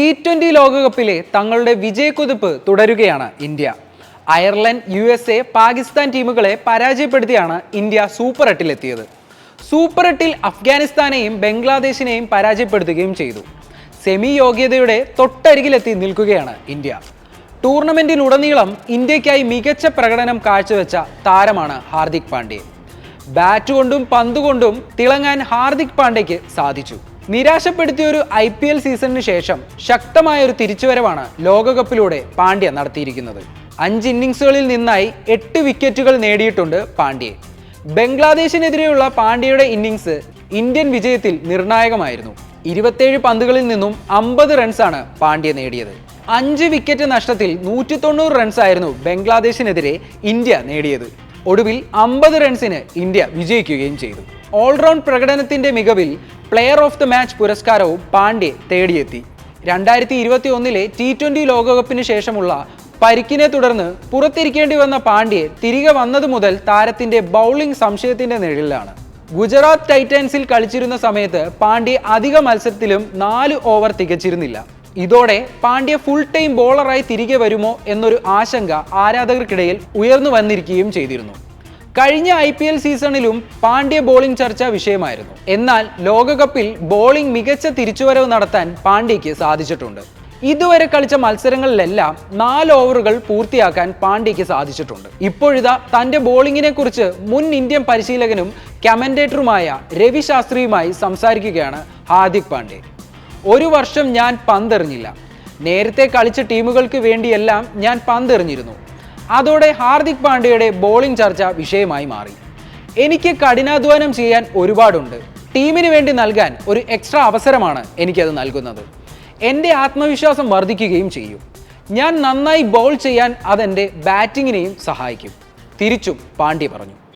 T twenty ലോകകപ്പിലെ തങ്ങളുടെ വിജയക്കുതിപ്പ് തുടരുകയാണ് India. Ireland U S A Pakistan ടീമുകളെ പരാജയപ്പെടുത്തിയാണ് ഇന്ത്യ സൂപ്പർ എട്ടിലെത്തിയത് സൂപ്പർ എട്ടിൽ അഫ്ഗാനിസ്ഥാനെയും ബംഗ്ലാദേശിനെയും പരാജയപ്പെടുത്തുകയും ചെയ്തു. സെമി യോഗ്യതയുടെ തൊട്ടരികിലെത്തി നിൽക്കുകയാണ് ഇന്ത്യ. ടൂർണമെന്റിലുടനീളം ഇന്ത്യക്കായി മികച്ച പ്രകടനം കാഴ്ചവെച്ച താരമാണ് ഹാർദിക് പാണ്ഡ്യ ബാറ്റ് കൊണ്ടും പന്ത് കൊണ്ടും തിളങ്ങാൻ ഹാർദിക് പാണ്ഡ്യയ്ക്ക് സാധിച്ചു. നിരാശപ്പെടുത്തിയ ഒരു ഐ പി എൽ സീസണിന് ശേഷം ശക്തമായ ഒരു തിരിച്ചുവരവാണ് ലോകകപ്പിലൂടെ പാണ്ഡ്യ നടത്തിയിരിക്കുന്നത്. അഞ്ച് ഇന്നിങ്സുകളിൽ നിന്നായി എട്ട് വിക്കറ്റുകൾ നേടിയിട്ടുണ്ട് പാണ്ഡ്യയെ. ബംഗ്ലാദേശിനെതിരെയുള്ള പാണ്ഡ്യയുടെ ഇന്നിങ്സ് ഇന്ത്യൻ വിജയത്തിൽ നിർണായകമായിരുന്നു. ഇരുപത്തേഴ് പന്തുകളിൽ നിന്നും അമ്പത് റൺസാണ് പാണ്ഡ്യ നേടിയത്. അഞ്ച് വിക്കറ്റ് നഷ്ടത്തിൽ നൂറ്റി തൊണ്ണൂറ് റൺസായിരുന്നു ബംഗ്ലാദേശിനെതിരെ ഇന്ത്യ നേടിയത്. ഒടുവിൽ അമ്പത് റൺസിന് ഇന്ത്യ വിജയിക്കുകയും ചെയ്തു. ഓൾറൗണ്ട് പ്രകടനത്തിന്റെ മികവിൽ പ്ലെയർ ഓഫ് ദ മാച്ച് പുരസ്കാരവും പാണ്ഡ്യ തേടിയെത്തി. രണ്ടായിരത്തി ഇരുപത്തി ഒന്നിലെ ടി ട്വന്റി ലോകകപ്പിന് ശേഷമുള്ള പരിക്കിനെ തുടർന്ന് പുറത്തിരിക്കേണ്ടി വന്ന പാണ്ഡ്യെ തിരികെ വന്നതു മുതൽ താരത്തിന്റെ ബൗളിംഗ് സംശയത്തിന്റെ നിഴലിലാണ്. ഗുജറാത്ത് ടൈറ്റൻസിൽ കളിച്ചിരുന്ന സമയത്ത് പാണ്ഡ്യ അധിക മത്സരത്തിലും നാല് ഓവർ തികച്ചിരുന്നില്ല. ഇതോടെ പാണ്ഡ്യ ഫുൾ ടൈം ബോളറായി തിരികെ വരുമോ എന്നൊരു ആശങ്ക ആരാധകർക്കിടയിൽ ഉയർന്നു വന്നിരിക്കുകയും ചെയ്തിരുന്നു. കഴിഞ്ഞ ഐ പി എൽ സീസണിലും പാണ്ഡ്യ ബോളിംഗ് ചർച്ച വിഷയമായിരുന്നു. എന്നാൽ ലോകകപ്പിൽ ബോളിംഗ് മികച്ച തിരിച്ചുവരവ് നടത്താൻ പാണ്ഡ്യയ്ക്ക് സാധിച്ചിട്ടുണ്ട്. ഇതുവരെ കളിച്ച മത്സരങ്ങളിലെല്ലാം നാല് ഓവറുകൾ പൂർത്തിയാക്കാൻ പാണ്ഡ്യയ്ക്ക് സാധിച്ചിട്ടുണ്ട്. ഇപ്പോഴിതാ തന്റെ ബോളിങ്ങിനെ കുറിച്ച് മുൻ ഇന്ത്യൻ പരിശീലകനും കമന്റേറ്ററുമായ രവി ശാസ്ത്രിയുമായി സംസാരിക്കുകയാണ് ഹാർദിക് പാണ്ഡ്യ. ഒരു വർഷം ഞാൻ പന്തെറിഞ്ഞില്ല. നേരത്തെ കളിച്ച ടീമുകൾക്ക് വേണ്ടിയെല്ലാം ഞാൻ പന്തെറിഞ്ഞിരുന്നു. അതോടെ ഹാർദിക് പാണ്ഡ്യയുടെ ബോളിംഗ് ചർച്ച വിഷയമായി മാറി. എനിക്ക് കഠിനാധ്വാനം ചെയ്യാൻ ഒരുപാടുണ്ട്. ടീമിന് വേണ്ടി നൽകാൻ ഒരു എക്സ്ട്രാ അവസരമാണ് എനിക്കത് നൽകുന്നത്. എന്റെ ആത്മവിശ്വാസം വർദ്ധിക്കുകയും ചെയ്യും. ഞാൻ നന്നായി ബോൾ ചെയ്യാൻ അതെന്റെ ബാറ്റിങ്ങിനെയും സഹായിക്കും. തിരിച്ചും പാണ്ഡ്യ പറഞ്ഞു.